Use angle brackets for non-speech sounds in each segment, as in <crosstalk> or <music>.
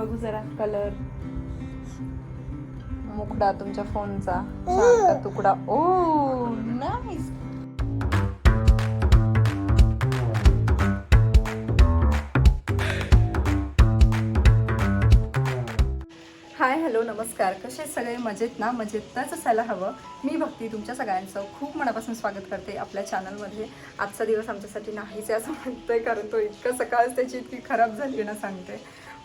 बघू जरा कलर मुखडा तुमच्या फोनचा तुकडा. ओ नाईस हाय हॅलो नमस्कार. कसे सगळे? मजेत ना? मजेतच असायला हवं. मी भक्ती तुमच्या सगळ्यांचं खूप मनापासून स्वागत करते आपल्या चॅनलमध्ये आजचा दिवस आमच्यासाठी नाहीच आहे असं म्हणतोय कारण तो इतकं सकाळच त्याची इतकी खराब झाली ना सांगते.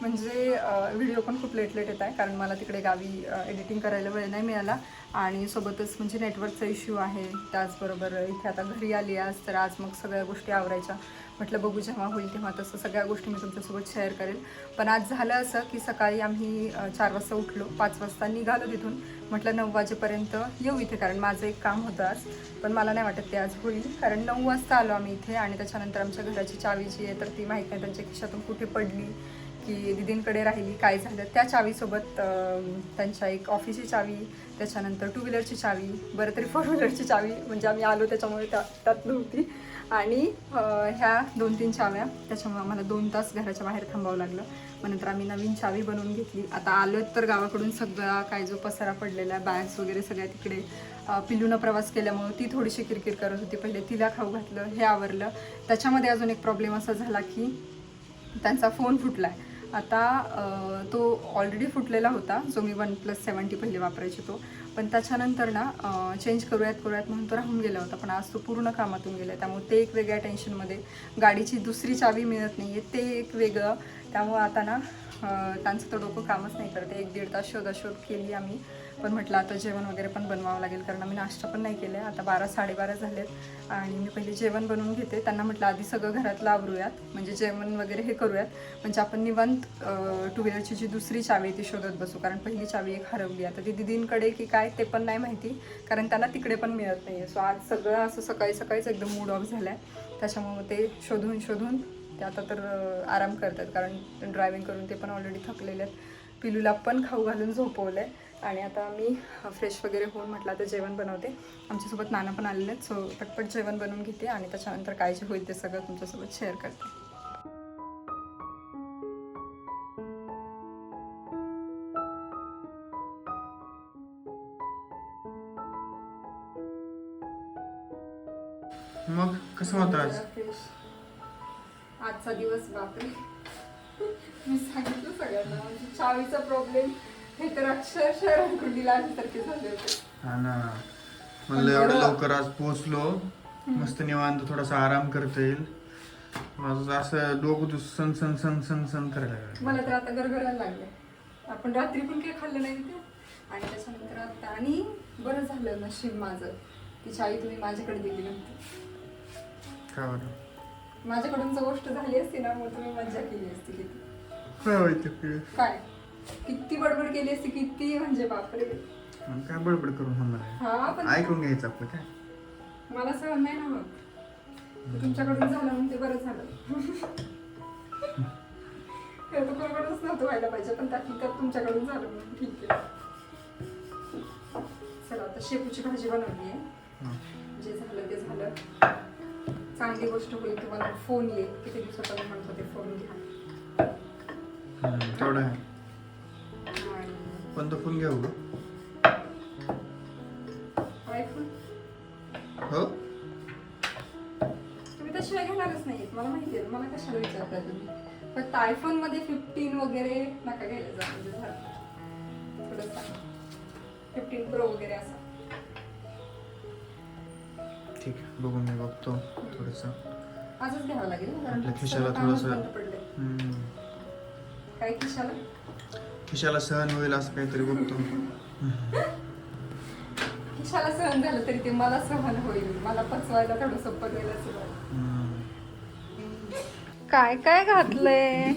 म्हणजे व्हिडिओ पण खूप लेट लेट येत आहे कारण मला तिकडे गावी एडिटिंग करायला वेळ नाही मिळाला. आणि सोबतच म्हणजे नेटवर्कचा इश्यू आहे त्याचबरोबर इथे आता घरी आली आज तर आज मग सगळ्या गोष्टी आवरायच्या. म्हटलं बघू जेव्हा होईल तेव्हा तसं सगळ्या गोष्टी मी तुमच्यासोबत शेअर करेल. पण आज झालं असं की सकाळी आम्ही चार वाजता उठलो पाच वाजता निघालो तिथून. म्हटलं नऊ वाजेपर्यंत येऊ इथे कारण माझं एक काम होतं आज. पण मला नाही वाटत ते आज होईल कारण नऊ वाजता आलो आम्ही इथे आणि त्याच्यानंतर आमच्या घराची चावी जी आहे तर ती माहीत नाही त्यांच्या खिशातून कुठे पडली. की दिदींकडे राहिली काय झालं त्या चावीसोबत त्यांच्या एक ऑफिसची चावी त्याच्यानंतर टू व्हीलरची चावी बरं तरी फोर व्हीलरची चावी म्हणजे आम्ही आलो त्याच्यामुळे त्या त्यात नव्हती. आणि ह्या दोन तीन चाव्या त्याच्यामुळे आम्हाला दोन तास घराच्या बाहेर थांबावं लागलं. मग नंतर आम्ही नवीन चावी बनवून घेतली. आता आलो तर गावाकडून सगळा काय जो पसारा पडलेला आहे बॅग्स वगैरे सगळ्या तिकडे पिल्लूनं पिलूनं प्रवास केल्यामुळं ती थोडीशी किरकिर करत होती. पहिले तिला खाऊ घातलं हे आवरलं. त्याच्यामध्ये अजून एक प्रॉब्लेम असा झाला की त्यांचा फोन फुटला आहे आता तो ऑलरेडी फुटलेला होता जो मी वन प्लस सेवन्टी पहिले वापरायचे तो. पण त्याच्यानंतर ना चेंज करूयात करूयात म्हणून तो राहून गेला होता. पण आज तो पूर्ण कामातून गेला त्यामुळे ते एक वेगळ्या टेन्शनमध्ये गाडीची दुसरी चावी मिळत नाही आहे ते एक वेगळं. त्यामुळं आता ना त्यांचं तर डोकं कामच नाही करत एक दीड तास शोधाशोध केली आम्ही. पण म्हटलं आता जेवण वगैरे पण बनवावं लागेल कारण आम्ही नाश्ता पण नाही केला आता बारा साडेबारा झालेत आणि मी पहिले जेवण बनवून घेते. त्यांना म्हटलं आधी सगळं घरातलं आवरूयात. म्हणजे जेवण वगैरे हे करूयात. म्हणजे आपण निवांत टू व्हीलरची जी दुसरी चावी आहे ती शोधत बसू. कारण पहिली चावी एक हरवली आता ती दिदींकडे की काय ते पण नाही माहिती. कारण त्यांना तिकडे पण मिळत नाही आहे सो आज सगळं असं सकाळी सकाळीच एकदम मूड ऑफ झाला आहे त्याच्यामुळे ते शोधून शोधून ते आता तर आराम करतात. कारण ड्रायव्हिंग करून ते पण ऑलरेडी थकलेले आहेत. पिलूला पण खाऊ घालून झोपवलं आहे आणि आता मी फ्रेश वगैरे होऊन म्हटलं आता जेवण बनवते. आमच्यासोबत नाना पण आलेले आहेत. सो पटपट जेवण बनवून घेते आणि त्याच्यानंतर काय जे होईल ते सगळं तुमच्यासोबत शेअर करते. मग कसं होतं आज? आजचा दिवस बापरे मी सांगितलं सगळ्यांना म्हणजे चावीचा प्रॉब्लेम हे तर अक्षरशः रंगकुंडीला आल्यासारखे झाले होते. हा ना. म्हणलं एवढं लवकर आज पोहोचलो. मस्त निवांत थोडासा आराम करता येईल. माझं असं डोकं तू सन सन सन सन सन करायला लागलं. मला तर आता गरगरायला लागले आपण रात्री पण काही खाल्लं नाही ते आणि त्याच्यानंतर आता आणि बरं झालं नशीब माझं. तिची आई तुम्ही माझ्याकडे दिली नव्हती. काय बरं? माझ्याकडून जर गोष्ट झाली असती ना मग तुम्ही मज्जा केली असती किती? काय? काय? किती बडबड केली असती किती? म्हणजे बापरे. मग काय बडबड करून थांबणार हा पण ऐकून घ्यायचं आपलं काय? मला सहन नाही ना ते तुमच्याकडून झालं म्हणून ते बरं झालं. तर कोणाकडूनच नव्हतं व्हायला पाहिजे पण त्यात त्यात तुमच्याकडून झालं म्हणून ठीक आहे. चला आता शेपूची भाजी बनवली आहे. हं. जे झालं ते झालं. चांगली गोष्ट होईल तुम्हाला फोन येईल किती दिवसापर्यंत म्हणतो ते फोन घ्या. हं, तेवढं आहे. कोणतं फोन घेऊ? आयफोन हो. तुम्ही त्याशिवाय घेणारच नाहीत मला माहिती आहे मला कशाला विचारता तुम्ही? फक्त आयफोनमध्ये फिफ्टीन वगैरे नका घ्यायला जा म्हणजे झालं. थोडंसं. फिफ्टीन प्रो वगैरे असं. ठीक आहे बघू मी बघतो थोडंसं. आजच घ्यावं लागेल आपल्या खिशाला सगळं कामच थोडंसं- बंद पडलंय. हं. काय खिशाला? खिशाला सहन होईल असं काहीतरी बघतो. खिशाला सहन झालं तरी ते मला सहन होईल. मला पचवायला थोडं सोपं गेलं हं. काय काय घातलंय? <laughs>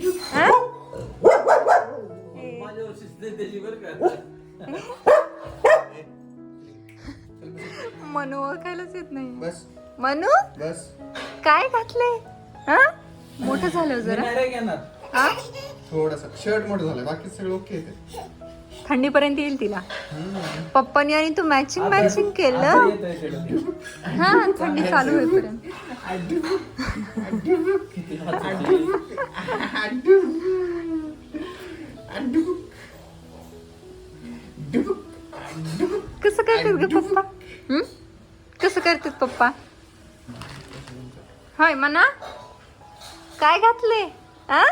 माझ्यावर त्याची बरं का मनू ओळखायलाच येत नाही. बस. मनू? बस. काय घातलंय? हा? मोठं झालं जरा. थोडस. शर्ट मोठ झालं बाकी सगळं ओके येते थंडीपर्यंत येईल तिला. पप्पानी आणि तू मॅचिंग मॅचिंग केलं? हा थंडी चालू होईपर्यंत. कसं काय ग पप्पा? हम्म? कसं करतात पप्पा? होय म्हणा काय घातले आ?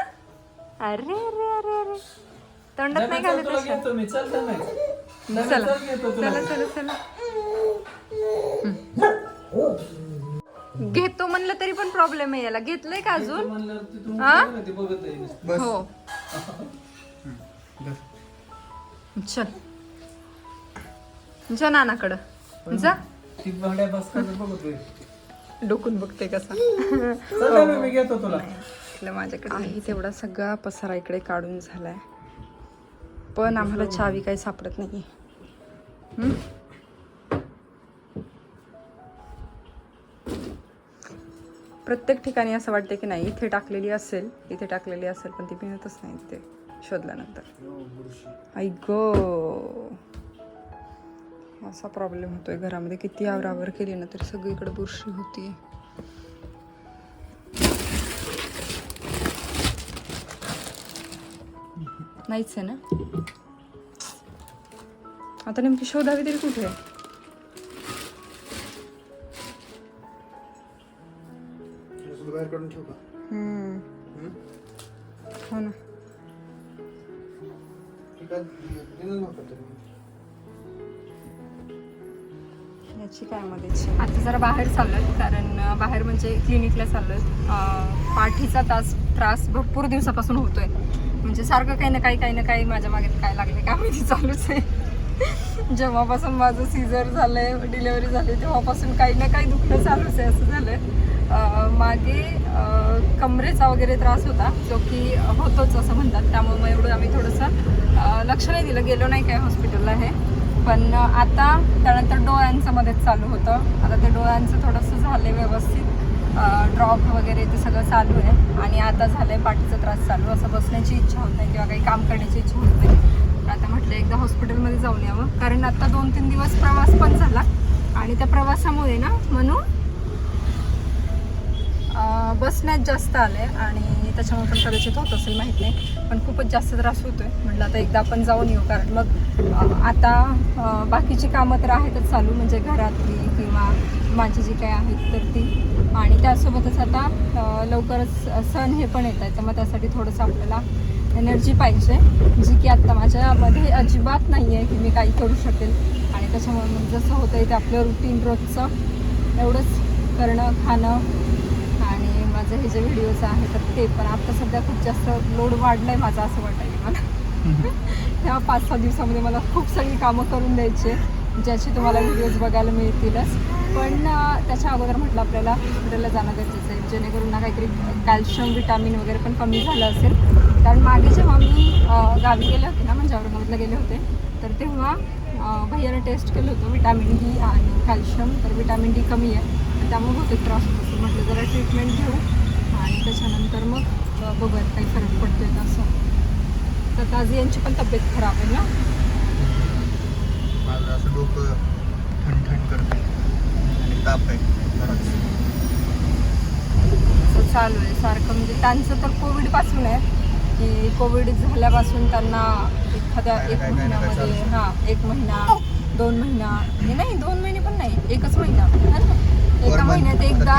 अरे अरे अरे अरे. तोंडात नाही घालत चल चला चल. चला चला चला. घेतो म्हणलं तरी पण प्रॉब्लेम आहे याला. घेतलंय का अजून? हा? हो. चल. जा नानाकडं. जा. ती बस बघतोय. डोकून बघते कसा. चल ना, मी- मी घेतो तुला. माझ्याकडे आहे तेवढा सगळा पसारा इकडे काढून झालाय. पण आम्हाला चावी काही सापडत नाही प्रत्येक ठिकाणी असं वाटतं की नाही इथे टाकलेली असेल इथे टाकलेली असेल पण ती मिळतच नाही तिथे शोधल्यानंतर. आई गो. असा प्रॉब्लेम होतोय घरामध्ये. किती आवरावर केली ना तरी सगळीकडे बुरशी होती. नाहीच आहे ना? आता नेमकी शोधावी तरी कुठे आहे? हं? हो ना. ह्याची काय मध्ये आता जरा बाहेर चाललोय कारण बाहेर म्हणजे क्लिनिकला चाललोय. पाठीचा तास त्रास भरपूर दिवसापासून होतोय. म्हणजे सारखं काही ना काही काही ना काही माझ्या मागे काय लागले काय माहिती चालूच आहे. जेव्हापासून माझं सीझर झालंय डिलेवरी झाली तेव्हापासून काही ना काही दुखणं चालूच आहे असं झालंय. मागे कमरेचा वगैरे त्रास होता जो की होतोच असं म्हणतात. त्यामुळे मग एवढं आम्ही थोडंसं लक्ष नाही दिलं. गेलो नाही काय हॉस्पिटलला हे. पण आता त्यानंतर डोळ्यांचं मध्येच चालू होतं. आता ते डोळ्यांचं थोडंसं झालं व्यवस्थित. ड्रॉप वगैरे ते सगळं चालू आहे. आणि आता झालं आहे पाठीचा त्रास चालू. असं बसण्याची इच्छा होत नाही किंवा काही काम करण्याची इच्छा होत नाही. आता म्हटलं एकदा हॉस्पिटलमध्ये जाऊन यावं. कारण आता दोन तीन दिवस प्रवास पण झाला. आणि त्या प्रवासामुळे ना म्हणून बसण्यात जास्त आले आणि त्याच्यामुळे पण कदाचित होत असेल माहीत नाही. पण खूपच जास्त त्रास होतो आहे म्हटलं आता एकदा आपण जाऊन येऊ कारण मग आता बाकीची कामं तर आहेतच चालू म्हणजे घरातली किंवा माझी जी काही आहेत तर ती. आणि त्यासोबतच आता लवकरच सण हे पण येत आहे तर मग त्यासाठी थोडंसं आपल्याला एनर्जी पाहिजे जी की आत्ता माझ्यामध्ये अजिबात नाही आहे की मी काही करू शकेल. आणि त्याच्यामुळे मग जसं होतं आहे ते आपलं रुटीन रोजचं एवढंच करणं खाणं माझं हे जे व्हिडिओज आहे तर ते पण आता सध्या खूप जास्त लोड वाढलं आहे माझं असं वाटायला मला. ह्या पाच सहा दिवसामध्ये मला खूप सगळी कामं करून द्यायची ज्याची तुम्हाला व्हिडिओज बघायला मिळतीलच. पण त्याच्या अगोदर म्हटलं आपल्याला हॉस्पिटलला जाणं गरजेचं आहे जेणेकरून ना काहीतरी कॅल्शियम विटॅमिन वगैरे पण कमी झालं असेल. कारण मागे जेव्हा मी गावी गेले होते ना म्हणजे औरंगाबादला गेले होते तर तेव्हा भैयाने टेस्ट केलं होतं विटॅमिन डी आणि कॅल्शियम तर विटॅमिन डी कमी आहे. त्यामुळे बहुतेक त्रास. होत म्हटलं जरा ट्रीटमेंट घेऊ. आणि त्याच्यानंतर मग बघूयात काही फरक पडतोय का असं तर आज यांची पण तब्येत खराब आहे ना माझं असं डोकं ठणठण करते आणि ताप आहे बराच. असं चालू आहे सारखं म्हणजे त्यांचं तर कोविडपासून आहे की कोविड झाल्यापासून त्यांना एखाद्या एक महिन्यामध्ये? हां एक महिना दोन महिना हे नाही दोन महिने पण नाही एकच महिना ना? एका. महिन्यात एकदा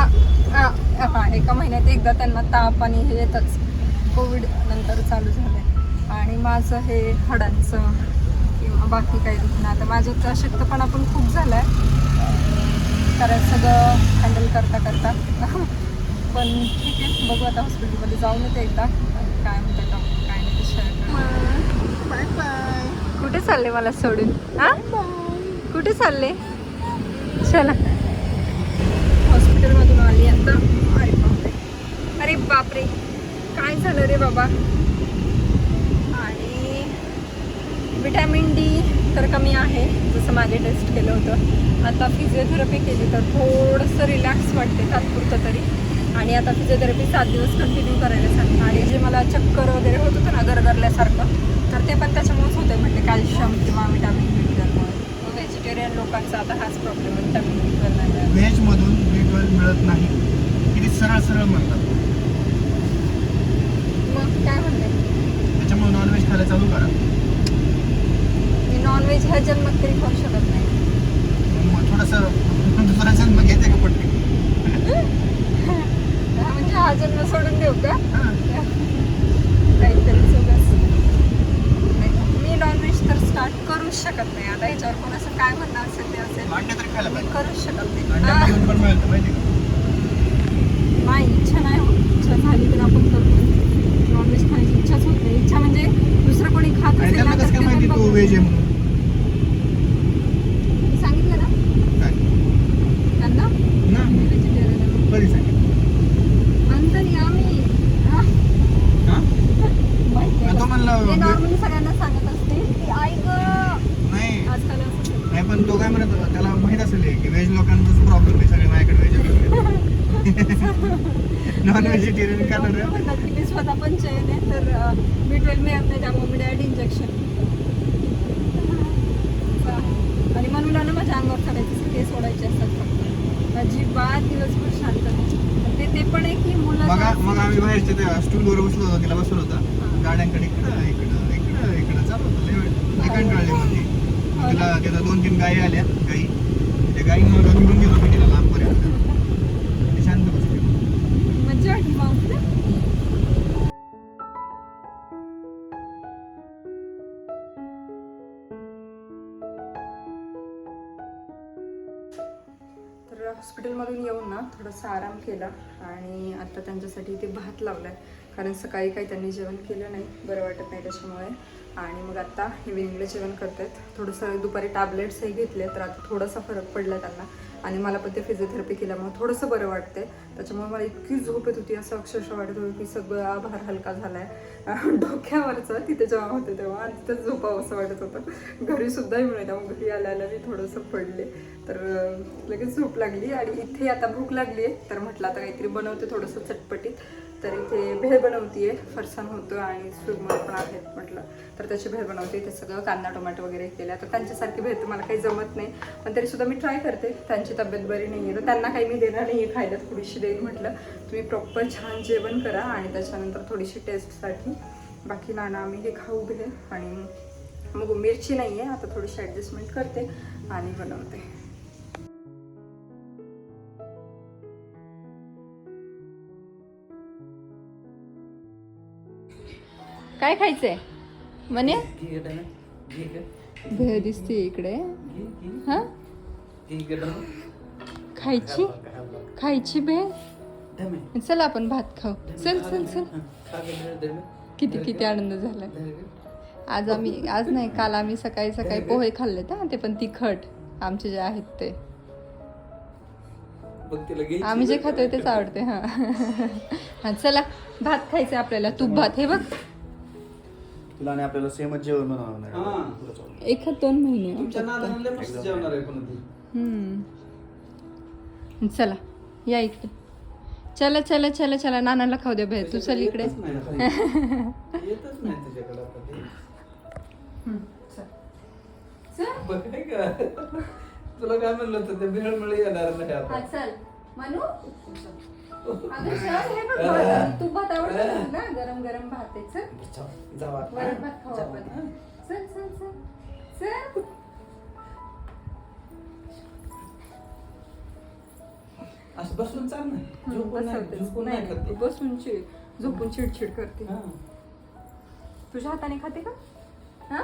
हां एका महिन्यात एकदा त्यांना ताप आणि हे येतच. कोविड नंतर चालू झालं आणि माझं हे हाडांचं किंवा बाकी काही दुखणं. आता माझ्यात अशक्तपणा पण खूप झाला आहे कारण सगळं हँडल करता करता. पण ठीक आहे. बघू आता हॉस्पिटलमध्ये जाऊन येते एकदा. काय म्हणतात डॉक्टर काय नाही करू. कुठे चालले मला सोडून? हा? कुठे चालले? चला. हॉस्पिटलमधून आली आता. अरे बापरे. काय झालं रे बाबा? आणि विटॅमिन डी तर कमी आहे जसं मागे टेस्ट केलं होतं. आता फिजिओथेरपी केली तर थोडंसं रिलॅक्स वाटते तात्पुरतं तरी. आणि आता फिजिओथेरपी सात दिवस कंटिन्यू करायला सांगितलं आणि जे मला चक्कर वगैरे होत होतं ना गरगरल्यासारखं तर ते पण त्याच्यामुळेच होतं म्हणजे कॅल्शियम किंवा विटॅमिन डी ट्वेल्वमुळे व्हेजिटेरियन लोकांचा आता हाच प्रॉब्लेम आहे विटॅमिन ट्वेल्व व्हेजमधून ट्वेल्व मिळत. नाही. किती सरळ सरळ म्हणतात. मग काय म्हणते त्याच्यामुळे नॉनव्हेज खायला चालू करा. मी नॉनव्हेज ह्या जन्मात तरी खाऊ शकत नाही. थोडस दुसरा जन्म घेते का पटकन? म्हणजे हा जन्म सोडून देऊ का. काहीतरी मी नॉनव्हेज तर स्टार्ट करूच शकत नाही. आता ह्याच्यावर कोणाचं काय म्हणणं असेल ते असेल. करूच शकत नाही इच्छा नाही होत इच्छा झाली तर आपण करतो नॉनव्हेज खाण्याची इच्छाच होत नाही इच्छा म्हणजे दुसरं कोणी खात आणि असेल त्यांना ना कसं तर काय ते माहिती पण तू बघू. व्हेज आहे म्हणून मी सांगितलं ना काय त्यांना ना व्हेजिटेरियन आहे. कधी सांगितलं अंतरी आम्ही हा, हा? माहिती आहे तो का? म्हणला ते नॉर्मली सगळ्यांना सांगत असते की आई ग नाही आजकाल असं झालं. नाही पण तो काय म्हणत होता, त्याला माहीत असेल हे की व्हेज लोकांचाच प्रॉब्लेम आहे सगळे माझ्याकडे व्हेज नॉन व्हेजिटेरियन खाणार डॉक्टर म्हणतात की मी स्वतः पण चैन आहे तर बी ट्वेल्व मिळत नाही त्यामुळे मी डायरेक्ट इंजेक्शन आणि म्हणून ना माझ्या अंगावर चढायचे सगळे सोडायचे असतात फक्त अजिबात दिवसभर शांत नाही. आणि ते ते पण आहे की मुलं मग जर- मग आम्ही बाहेरच्या त्या स्टूलवर बसलो होतो तिला बसवलं होतं. गाड्यांकडे इकडं इकडं इकडं इकडं चालू होतं. लय कंटाळली मग तिला तिथं दोन तीन गायी आल्या. गाई. त्या गाई मग घेऊन गेलो मी तिला लांबपर्यंत. ती शांत बसली. मज्जा वाटली मग तुला? तर हॉस्पिटलमधून येऊन ना थोडासा आराम केला आणि आता त्यांच्यासाठी इथे भात लावलाय. कारण सकाळी काही त्यांनी जेवण केलं नाही बरं वाटत नाही त्याच्यामुळे. आणि मग आत्ता इव्हिनिंगला जेवण करतायत. थोडंसं दुपारी टॅबलेट्सही घेतले तर आता थोडासा फरक पडला त्यांना. आणि मला पण ते फिजिओथेरपी केल्यामुळे थोडंसं बरं वाटतंय. त्याच्यामुळे मला इतकी झोप येत होती असं अक्षरशः वाटत होतं की सगळा भार हलका झाला आहे डोक्यावरचा तिथे जेव्हा होते तेव्हा आणि तिथं झोपावं असं वाटत होतं. घरी सुद्धा मिळत त्यामुळे घरी आल्याला मी थोडंसं पडले. तर लगेच झोप लागली आणि इथे आता भूक लागली आहे तर म्हटलं आता काहीतरी बनवते थोडंसं चटपटीत. तर इथे भेळ बनवतीये फरसाण होतं आणि सुरमळ पण आहेत म्हटलं. तर त्याची भेळ बनवते ते सगळं कांदा टोमॅटो वगैरे केलं तर त्यांच्यासारखी भेळ तर मला काही जमत नाही. पण तरी सुद्धा मी ट्राय करते. त्यांची तब्येत बरी नाही आहे तर त्यांना काही मी देणार नाही आहे खायला थोडीशी देईन म्हटलं. तुम्ही प्रॉपर छान जेवण करा आणि त्याच्यानंतर थोडीशी टेस्टसाठी बाकी नाना आम्ही हे खाऊ भेळ आणि मग मिरची नाही आहे आता थोडीशी ॲडजस्टमेंट करते आणि बनवते. काय खायचंय? म्हणे घे भेळ दिसते इकडे. हा? खायची? खायची भेळ चल आपण भात खाऊ. चल चल चल. किती किती आनंद झाला आज आम्ही आज नाही काल आम्ही सकाळी सकाळी पोहे खाल्ले ना ते पण तिखट. आमचे जे आहेत ते. आम्ही जे खातोय तेच आवडते हा. चला. भात खायचं आपल्याला. तूप भात. हे बघ. तुला आणि आपल्याला सेमच जेवण बनवावं हा. लागेल तुला. एखाद दोन महिने तुमच्या फक्त. नादानं लय मस्त जेवणार आहे पण ती. हम्म. चला या इकडे चला चला चला चला नानाला खाऊ दे भेळ तू चल इकडे येतच नाही ना खाली. येतच नाही तुझ्याकडे आता ते. हम्म, चल. चल बघ काय का तुला काय म्हणलं होतं ते भेळ मिळे येणार नाही हा आता चल मनू अगं हे बघ भात आवडतो ना गरम गरम भात आहे चल. जाऊ- जाऊ आता. वरण भात खाऊ जाऊ आपण. आता. चल चल चल. चल. असं बसून चाल ना. झोपून नाही बसवतेच. झोपून नाही नाही, खात. ती ती. बसून चिड झोपून चिडचिड करते. हा. तुझ्या हाताने खाते का? हा?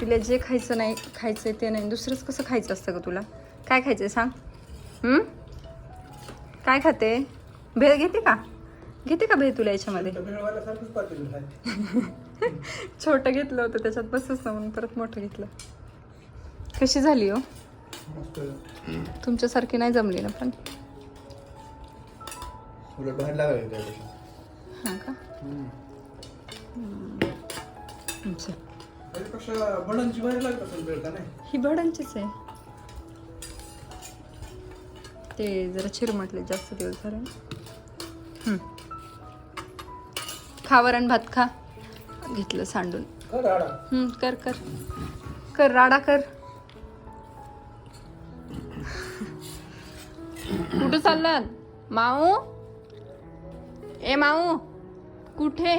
तिला जे खायचं नाही खायचंय ते नाही. दुसरंच कसं खायचं असतं का तुला? काय खायचंय सांग? हम्म? काय खाते? भेळ घेते का? घेते का भेळ तुला याच्यामध्ये? आहे. <laughs> छोटं घेतलं होतं त्याच्यात बसच ना म्हणून परत मोठं घेतलं. कशी झाली हो. तुमच्यासारखी नाही जमली ना पण? हां का? हम्म, चल. त्याच्यापेक्षा ते जरा चिरमटले जास्त दिवस झाले. खा वरण भात खा. घेतलं सांडून. कर कर कर. कर राडा कर. कुठं चाललात? माऊ? ए माऊ. कुठे?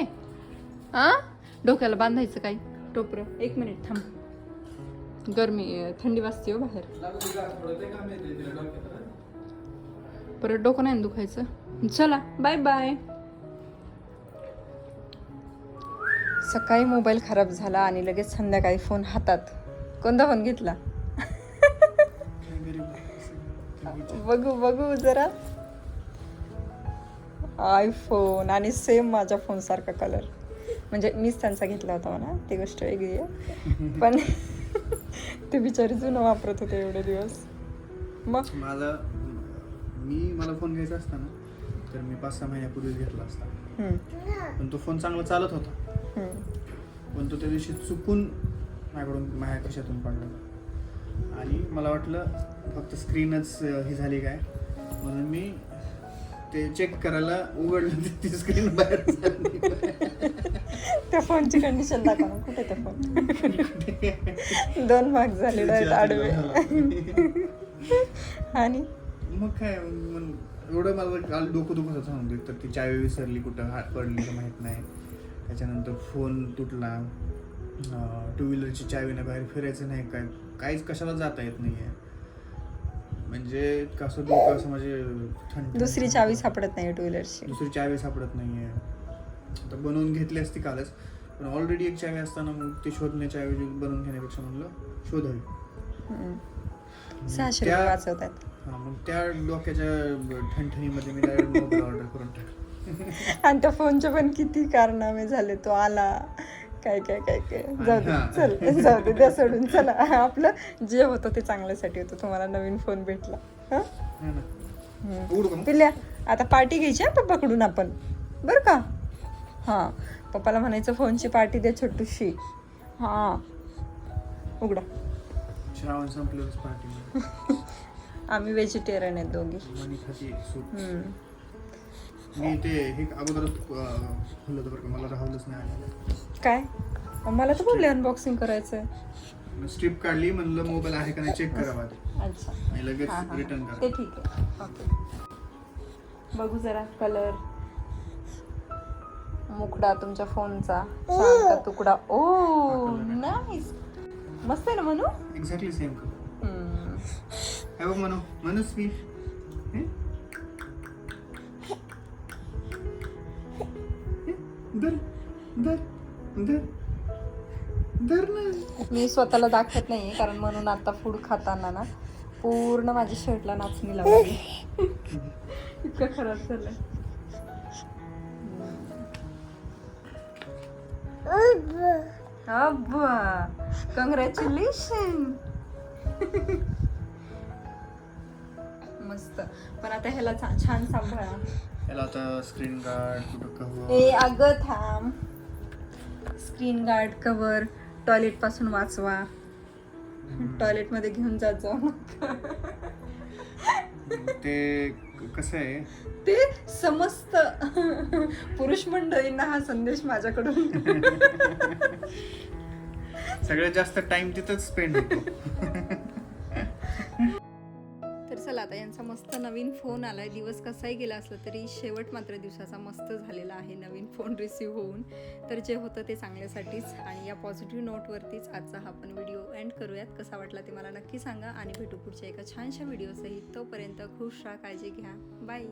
हा डोक्याला बांधायचं काही. टोपरं. एक मिनिट थांब. गरमी थंडी वाजते हो बाहेर. परत डोकं नाही ना दुखायचं. चला बाय बाय सकाळी मोबाईल खराब झाला आणि लगेच संध्याकाळी फोन हातात. कोणता फोन घेतला? बघू बघू जरा. आयफोन आणि सेम माझ्या फोन सारखा कलर म्हणजे मीच त्यांचा घेतला होता म्हणा ती गोष्ट वेगळी आहे. पण <laughs> ते बिचारी जुनं वापरत होते एवढे दिवस. मग? माझा मला फोन घ्यायचा असता ना तर मी पाच सहा महिन्यापूर्वीच घेतला असता. हम्म, पण तो फोन चांगला चालत होता. हम्म. पण तो त्या दिवशी चुकून माझ्याकडून माझ्या खिशातून पडला. आणि मला वाटलं फक्त स्क्रीनच ही झाली काय? म्हणून मी ते चेक करायला उघडलं तर ती स्क्रीन बाहेर झाली. त्या फोनची कंडिशन दाखवा ना कुठे त्या फोन दोन भाग झाले डायरेक्ट आडवे. आणि? मग काय मग एवढं मला काल डोकं दुखत होतं सांगतो तर ती चावी विसरली कुठं हात पडली का माहीत नाही. त्याच्यानंतर फोन तुटला. टू व्हीलरची चावीने बाहेर फिरायचं नाही काय काहीच कशाला जाता येत नाही आहे म्हणजे कसं डोकं असं म्हणजे थंड दुसरी चावी सापडत नाही टू व्हीलरची दुसरी चावी सापडत नाही आहे आता बनवून घेतली असती कालच पण ऑलरेडी एक चावी असताना मग ती शोधण्याच्या ऐवजी बनवून घेण्यापेक्षा म्हणलं शोधावी. सहाशे रुपये वाचवतात. हा मग त्या डोक्याच्या ठणठणीमध्ये मी ऑर्डर करून टाकला. आणि त्या फोनचे पण किती कारनामे झाले तो आला. काय काय काय काय. जाऊ दे. चल जाऊ दे द्या सोडून चला. आपलं जे होतं ते चांगल्यासाठी होतं तुम्हाला नवीन फोन भेटला. हं? है? पिल्या आता पार्टी घ्यायची आहे पप्पाकडून आपण. बरं का? हां. पप्पाला म्हणायचं फोनची पार्टी द्या छोटूशी. हां. उघडा. श्रावण संपल्यावरच पार्टी <laughs> आम्ही व्हेजिटेरियन आहेत दोघी. मनी खाती सूप. हम्म. मी ते हे अगोदरच अं, खोललं होतं बरं का मला राहूनच नाही आलं काय? मला तर बोलले अनबॉक्सिंग करायचं आहे स्ट्रिप काढली म्हणलं मोबाईल आहे का नाही चेक करावा आधी. अच्छा. आणि लगेच हा, हा, रिटर्न हा. ते करा. ठीक आहे. ओके बघू जरा कलर मुकडा तुमच्या फोनचा तुकडा. ओ नाईस मस्त आहे ना म्हणू एक्झॅक्टली सेम हम्म. हे बघ म्हणू म्हणूच मी धर धर धर. धर ना. मी स्वतःला दाखवत नाहीये कारण म्हणून आता फूड खाताना ना पूर्ण माझ्या शर्टला नाचणी लावली. इतकं खराब झालं अब्बा. कॉंग्रॅच्युलेशन <laughs> मस्त. पण आता ह्याला छान सांभाळा. याला आता स्क्रीन गार्ड कुठं ए अगं थांब. स्क्रीन गार्ड कवर टॉयलेटपासून वाचवा. टॉयलेटमध्ये घेऊन जात जाऊ ते कसं आहे? ते समस्त पुरुष मंडळींना हा संदेश माझ्याकडून. <laughs> सगळ्यात जास्त टाइम तिथंच स्पेंड होतो. <laughs> आता यांचा मस्त नवीन फोन आलाय. दिवस कसाही गेला असला तरी शेवट मात्र दिवसाचा मस्त झालेला आहे नवीन फोन रिसीव्ह होऊन. तर जे होतं ते चांगल्यासाठीच आणि या पॉझिटिव्ह नोटवरतीच आजचा हा आपण व्हिडिओ एंड करूयात. कसा वाटला ते मला नक्की सांगा आणि भेटू पुढच्या एका छानशा व्हिडिओसहित तोपर्यंत खुश राहा काळजी घ्या. बाय